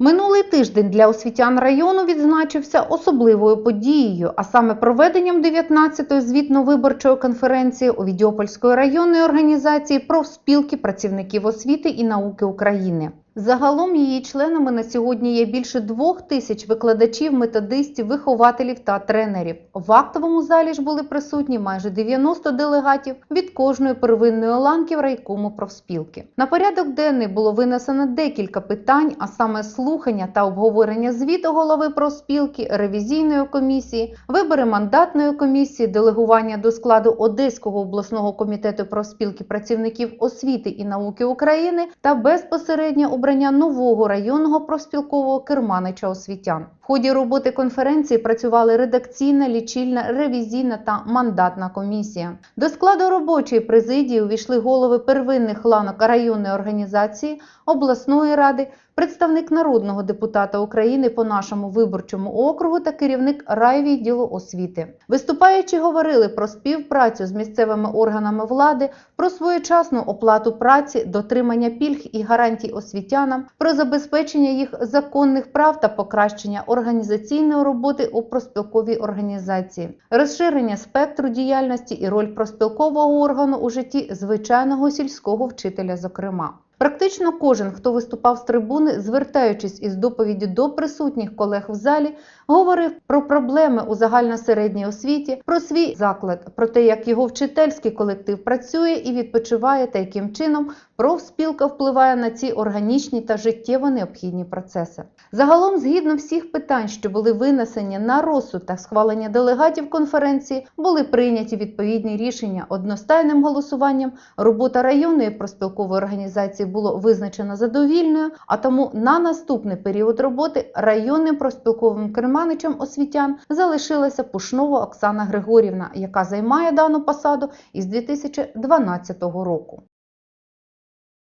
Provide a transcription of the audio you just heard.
Минулий тиждень для освітян району відзначився особливою подією, а саме проведенням 19-ї звітно-виборчої конференції у Відьопольської районної організації профспілки працівників освіти і науки України. Загалом її членами на сьогодні є більше двох тисяч викладачів, методистів, вихователів та тренерів. В актовому залі ж були присутні майже 90 делегатів від кожної первинної ланки в райкому профспілки. На порядок денний було винесено декілька питань, а саме слухання та обговорення звіту голови профспілки, ревізійної комісії, вибори мандатної комісії, делегування до складу Одеського обласного комітету профспілки працівників освіти і науки України та безпосереднє обрання нового районного профспілкового керманича освітян. В ході роботи конференції працювали редакційна, лічильна, ревізійна та мандатна комісія. До складу робочої президії увійшли голови первинних ланок районної організації, обласної ради, представник народного депутата України по нашому виборчому округу та керівник райвідділу освіти. Виступаючи говорили про співпрацю з місцевими органами влади, про своєчасну оплату праці, дотримання пільг і гарантій освітянам, про забезпечення їх законних прав та покращення організаційної роботи у проспілковій організації, розширення спектру діяльності і роль проспілкового органу у житті звичайного сільського вчителя, зокрема. Практично кожен, хто виступав з трибуни, звертаючись із доповіді до присутніх колег в залі, говорив про проблеми у загальносередній освіті, про свій заклад, про те, як його вчительський колектив працює і відпочиває, та яким чином профспілка впливає на ці органічні та життєво необхідні процеси. Загалом, згідно всіх питань, що були винесені на розсуд та схвалення делегатів конференції, були прийняті відповідні рішення одностайним голосуванням. Робота районної проспілкової організації було визначено задовільною, а тому на наступний період роботи районним проспілковим керманичем освітян залишилася Пушнова Оксана Григорівна, яка займає дану посаду із 2012 року.